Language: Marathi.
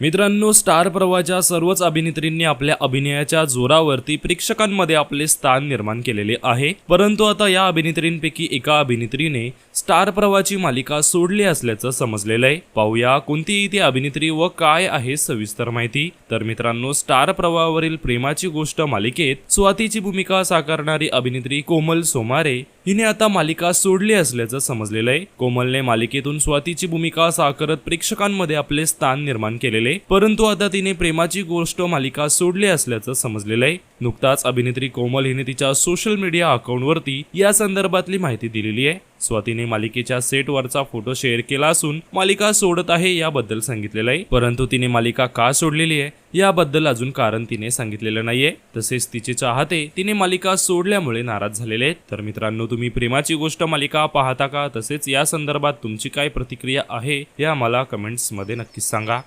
मित्रांनो स्टार प्रवाहाच्या सर्वच अभिनेत्रींनी आपल्या अभिनयाच्या जोरावरती प्रेक्षकांमध्ये आपले स्थान निर्माण केलेले आहे. परंतु आता या अभिनेत्रींपैकी एका अभिनेत्रीने स्टार प्रवाहाची मालिका सोडली असल्याचं समजलेलं आहे. पाहूया कोणती ती अभिनेत्री व काय आहे सविस्तर माहिती. तर मित्रांनो स्टार प्रवाहावरील प्रेमाची गोष्ट मालिकेत स्वातीची भूमिका साकारणारी अभिनेत्री कोमल सोमारे हिने आता मालिका सोडली असल्याचं समजलेलं आहे. कोमलने मालिकेतून स्वातीची भूमिका साकारत प्रेक्षकांमध्ये आपले स्थान निर्माण केलेले परंतु आता तिने प्रेमाची गोष्ट मालिका सोडली असल्याचं समजलेलं आहे. नुकताच अभिनेत्री कोमल हिने तिच्या सोशल मीडिया अकाउंटवरती या संदर्भातली माहिती दिलेली आहे. स्वातीने मालिकेच्या सेटवरचा फोटो शेअर केला असून मालिका सोडत आहे याबद्दल सांगितलेलं आहे. परंतु तिने मालिका का सोडलेली आहे? याबद्दल अजून कारण तिने सांगितलेलं नाहीये. तसेच तिचे चाहते तिने मालिका सोडल्यामुळे नाराज झालेले आहेत. तर मित्रांनो तुम्ही प्रेमाची गोष्ट मालिका पाहता का? तसेच या संदर्भात तुमची काय प्रतिक्रिया आहे हे आम्हाला कमेंट्समध्ये नक्कीच सांगा.